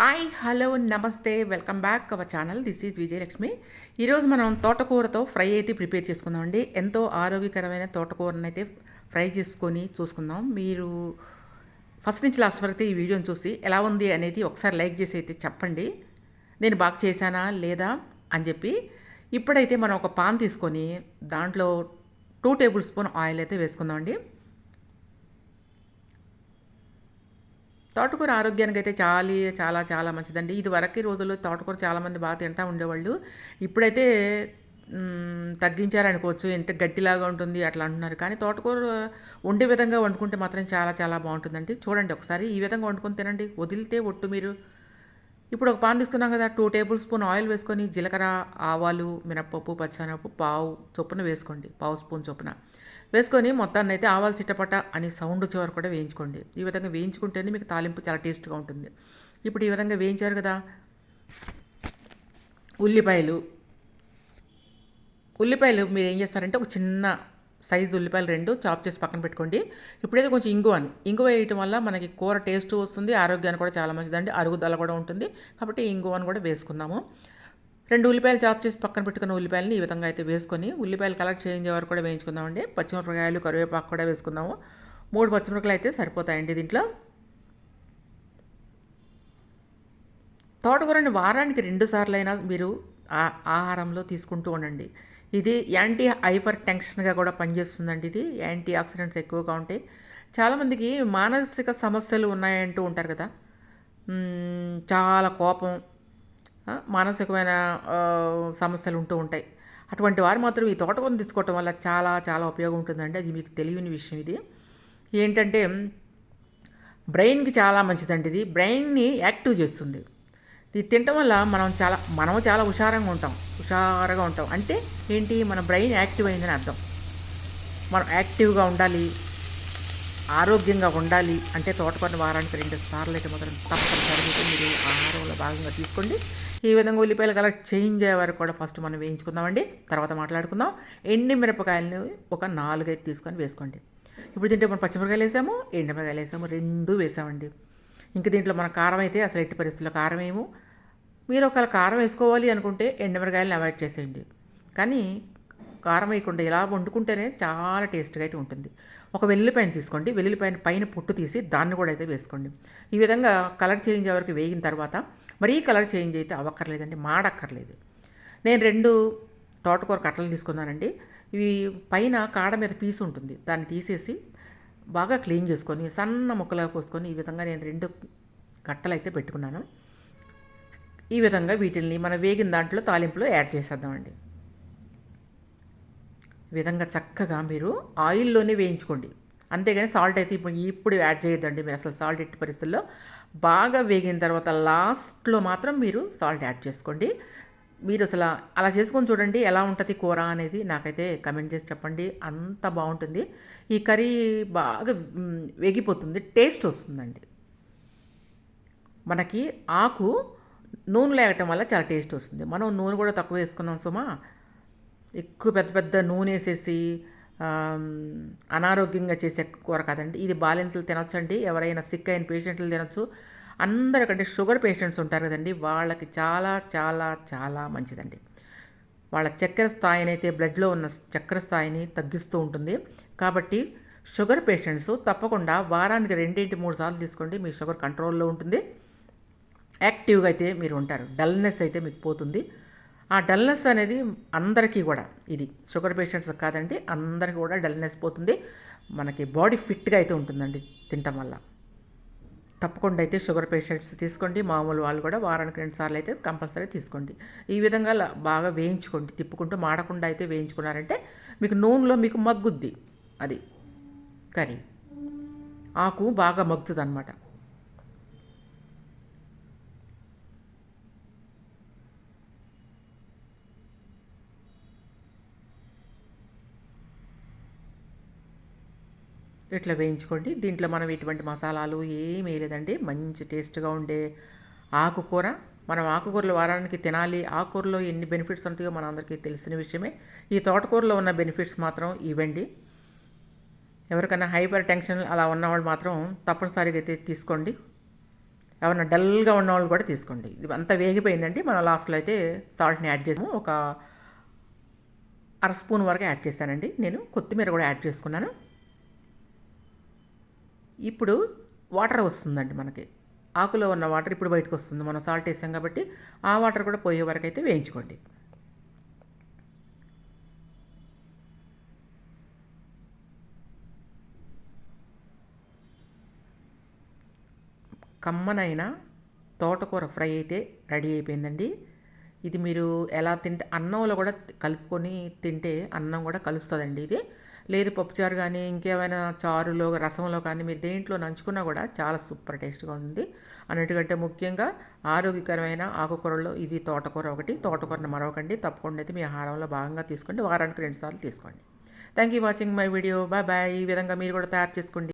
Hi hello నమస్తే welcome back our channel. This is Vijayalakshmi. ఈరోజు మనం తోటకూరతో ఫ్రై అయితే ప్రిపేర్ చేసుకుందాం అండి. ఎంతో ఆరోగ్యకరమైన తోటకూరను అయితే ఫ్రై చేసుకొని చూసుకుందాం. మీరు ఫస్ట్ నుంచి లాస్ట్ వరకు ఈ వీడియోని చూసి ఎలా ఉంది అనేది ఒకసారి లైక్ చేసి అయితే చెప్పండి. నేను బాగా చేశానా లేదా అని చెప్పి ఇప్పుడైతే మనం ఒక పాన్ తీసుకొని దాంట్లో టూ టేబుల్ స్పూన్ ఆయిల్ అయితే వేసుకుందాం తోటకూర ఆరోగ్యానికి అయితే చాలా చాలా చాలా మంచిదండి. ఇది వరకు రోజుల్లో తోటకూర చాలామంది బాగా తింటూ ఉండేవాళ్ళు. ఇప్పుడైతే తగ్గించారనుకోవచ్చు ఎంత గట్టిలాగా ఉంటుంది అట్లా అంటున్నారు. కానీ తోటకూర వండే విధంగా వండుకుంటే మాత్రం చాలా చాలా బాగుంటుందండి. చూడండి ఒకసారి ఈ విధంగా వండుకొని తినండి. వదిలితే ఒట్టు మీరు. ఇప్పుడు ఒక పాన్ తీసుకున్నాం కదా టూ టేబుల్ స్పూన్ ఆయిల్ వేసుకొని జీలకర్ర ఆవాలు మినప్పప్పు పచ్చనప్పు పావు చొప్పున వేసుకోండి. పావు స్పూన్ చొప్పున. వేసుకొని మొత్తాన్ని అయితే ఆవాలు చిట్టపట అని సౌండ్ చివరి కూడా వేయించుకోండి. ఈ విధంగా వేయించుకుంటేనే మీకు తాలింపు చాలా టేస్ట్గా ఉంటుంది. ఇప్పుడు ఈ విధంగా వేయించారు కదా? ఉల్లిపాయలు. ఉల్లిపాయలు మీరు ఏం చేస్తారంటే ఒక చిన్న సైజు ఉల్లిపాయలు రెండు చాప్ చేసి పక్కన పెట్టుకోండి. ఇప్పుడైతే కొంచెం ఇంగువ అని. ఇంగువ వేయటం వల్ల మనకి కూర టేస్ట్ వస్తుంది ఆరోగ్యానికి కూడా చాలా మంచిదండి అరుగుదల కూడా ఉంటుంది. కాబట్టి ఇంగువని కూడా వేసుకుందాము. రెండు ఉల్లిపాయలు చాప్ చేసి పక్కన పెట్టుకున్న ఉల్లిపాయలని ఈ విధంగా అయితే వేసుకొని ఉల్లిపాయలు కలర్ చేంజ్ వరకు కూడా వేయించుకుందామండి. పచ్చిమిరపకాయలు కరివేపాకు కూడా వేసుకుందాము. మూడు పచ్చిమిరపకాయలు అయితే సరిపోతాయండి దీంట్లో. తోటకూరని వారానికి రెండు సార్లు అయినా మీరు ఆ- ఆహారంలో తీసుకుంటూ ఉండండి. ఇది యాంటీ హైపర్ టెన్షన్గా కూడా పనిచేస్తుందండి ఇది. యాంటీ ఆక్సిడెంట్స్ ఎక్కువగా ఉంటాయి. చాలామందికి మానసిక సమస్యలు ఉన్నాయంటూ ఉంటారు కదా. చాలా కోపం మానసికమైన సమస్యలు ఉంటూ ఉంటాయి. అటువంటి వారు మాత్రం ఈ తోటకూరను తీసుకోవటం వల్ల చాలా చాలా ఉపయోగం ఉంటుందండి అది మీకు తెలియని విషయం ఇది. ఏంటంటే బ్రెయిన్కి చాలా మంచిదండి ఇది. బ్రెయిన్ని యాక్టివ్ చేస్తుంది. ఇది తినటం వల్ల మనం చాలా మనం చాలా హుషారంగా ఉంటాం. హుషారుగా ఉంటాం. అంటే ఏంటి? మన బ్రెయిన్ యాక్టివ్ అయిందని అర్థం. మనం యాక్టివ్గా ఉండాలి. ఆరోగ్యంగా ఉండాలి. అంటే తోటపని వారానికి రెండు సార్లు అయితే మాత్రం తప్పనిసరిగా మీరు ఆహారంలో భాగంగా తీసుకోండి. ఈ విధంగా ఉల్లిపాయల కలర్ చేంజ్ అయ్యే వరకు కూడా ఫస్ట్ మనం వేయించుకుందామండి. తర్వాత మాట్లాడుకుందాం. ఎండి మిరపకాయలని ఒక నాలుగైదు తీసుకొని వేసుకోండి. ఇప్పుడు దీంట్లో మనం పచ్చిమిరకాయలు వేసాము ఎండిమిరకాయలు వేసాము రెండు వేసామండి. ఇంక దీంట్లో మన కారం అయితే అసలు ఎట్టి పరిస్థితుల్లో కారం ఏము. మీరు ఒకవేళ కారం వేసుకోవాలి అనుకుంటే ఎండుమిరకాయలను అవాయిడ్ చేసేయండి. కానీ కారం వేయకుండా ఇలా వండుకుంటేనే చాలా టేస్ట్గా అయితే ఉంటుంది. ఒక వెల్లుల్లిపాయను తీసుకోండి. వెల్లుల్లిపాయను పైన పొట్టు తీసి దాన్ని కూడా అయితే వేసుకోండి. ఈ విధంగా కలర్ చేంజ్ అయ్యే వరకు వేగిన తర్వాత మరీ కలర్ చేంజ్ అయితే అవ్వక్కర్లేదండి మాడక్కర్లేదు. నేను రెండు తోటకూర కట్టలు తీసుకున్నానండి. ఇవి పైన కాడ మీద పీసు ఉంటుంది దాన్ని తీసేసి బాగా క్లీన్ చేసుకొని సన్న ముక్కలుగా కోసుకొని ఈ విధంగా నేను రెండు కట్టలు అయితే పెట్టుకున్నాను. ఈ విధంగా వీటిల్ని మనం వేగిన దాంట్లో తాలింపులో యాడ్ చేసేద్దామండి. ఈ విధంగా చక్కగా మీరు ఆయిల్లోనే వేయించుకోండి. అంతేగాని సాల్ట్ అయితే ఇప్పుడు ఇప్పుడు యాడ్ చేయొద్దండి మీరు అసలు సాల్ట్ ఎట్టి పరిస్థితుల్లో. బాగా వేగిన తర్వాత లాస్ట్లో మాత్రం మీరు సాల్ట్ యాడ్ చేసుకోండి. మీరు అసలు అలా చేసుకొని చూడండి ఎలా ఉంటుంది కూర అనేది నాకైతే కమెంట్ చేసి చెప్పండి. అంత బాగుంటుంది. ఈ కర్రీ బాగా వేగిపోతుంది. టేస్ట్ వస్తుందండి. మనకి ఆకు నూనె లేగటం వల్ల చాలా టేస్ట్ వస్తుంది. మనం నూనె కూడా తక్కువ వేసుకున్నాం సుమా. ఎక్కువ పెద్ద పెద్ద నూనె వేసేసి అనారోగ్యంగా చేసే కూర కాదండి. ఇది బాలెన్స్లు తినొచ్చండి. ఎవరైనా సిక్ అయిన పేషెంట్లు తినొచ్చు. అందరికంటే షుగర్ పేషెంట్స్ ఉంటారు కదండి. వాళ్ళకి చాలా చాలా చాలా మంచిదండి. వాళ్ళ చక్కెర స్థాయిని అయితే బ్లడ్లో ఉన్న చక్కెర స్థాయిని తగ్గిస్తూ ఉంటుంది. కాబట్టి షుగర్ పేషెంట్స్ తప్పకుండా వారానికి రెండింటి మూడు సార్లు తీసుకోండి. మీ షుగర్ కంట్రోల్లో ఉంటుంది. యాక్టివ్గా అయితే మీరు ఉంటారు. డల్నెస్ అయితే మీకు పోతుంది. ఆ డల్నెస్ అనేది అందరికీ కూడా ఇది షుగర్ పేషెంట్స్ కాదండి అందరికీ కూడా డల్నెస్ పోతుంది. మనకి బాడీ ఫిట్గా అయితే ఉంటుందండి తినటం వల్ల. తప్పకుండా అయితే షుగర్ పేషెంట్స్ తీసుకోండి మామూలు వాళ్ళు కూడా వారానికి రెండు సార్లు అయితే కంపల్సరీ తీసుకోండి. ఈ విధంగా బాగా వేయించుకోండి తిప్పుకుంటూ మాడకుండా అయితే వేయించుకున్నారంటే మీకు నూనెలో మీకు మగ్గుద్ది అది. కర్రీ ఆకు బాగా మగ్గుతుంది అనమాట ఇట్లా వేయించుకోండి. దీంట్లో మనం ఎటువంటి మసాలాలు ఏమీ లేదండి మంచి టేస్ట్గా ఉండే ఆకుకూర. మనం ఆకుకూరలు వారానికి తినాలి. ఆకుకూరలో ఎన్ని బెనిఫిట్స్ ఉంటాయో మన అందరికీ తెలిసిన విషయమే. ఈ తోటకూరలో ఉన్న బెనిఫిట్స్ మాత్రం ఇవ్వండి. ఎవరికైనా హైపర్ టెన్షన్ అలా ఉన్నవాళ్ళు మాత్రం తప్పనిసరిగా అయితే తీసుకోండి. ఎవరైనా డల్గా ఉన్న వాళ్ళు కూడా తీసుకోండి. ఇది అంతా వేగిపోయిందండి. మనం లాస్ట్లో అయితే సాల్ట్ని యాడ్ చేసాము ఒక అర స్పూన్ వరకు యాడ్ చేశానండి. నేను కొత్తిమీర కూడా యాడ్ చేసుకున్నాను. ఇప్పుడు వాటర్ వస్తుందండి మనకి. ఆకులో ఉన్న వాటర్ ఇప్పుడు బయటకు వస్తుంది. మనం సాల్ట్ వేసాం కాబట్టి ఆ వాటర్ కూడా పోయే వరకు అయితే వేయించుకోండి. కమ్మనైన తోటకూర ఫ్రై అయితే రెడీ అయిపోయిందండి. ఇది మీరు ఎలా తింటే అన్నంలో కూడా కలుపుకొని తింటే అన్నం కూడా కలుస్తుందండి ఇది. లేదు పప్పుచారు కానీ ఇంకేమైనా చారులో రసంలో కానీ మీరు దేంట్లో నంచుకున్నా కూడా చాలా సూపర్ టేస్ట్గా ఉంది అన్నిటికంటే ముఖ్యంగా ఆరోగ్యకరమైన ఆకుకూరలో ఇది తోటకూర ఒకటి తోటకూరను మరొకండి తప్పకుండా అయితే మీ ఆహారంలో భాగంగా తీసుకోండి. వారానికి రెండుసార్లు తీసుకోండి. Thank you watching my video bye bye ఈ విధంగా మీరు కూడా తయారు చేసుకోండి.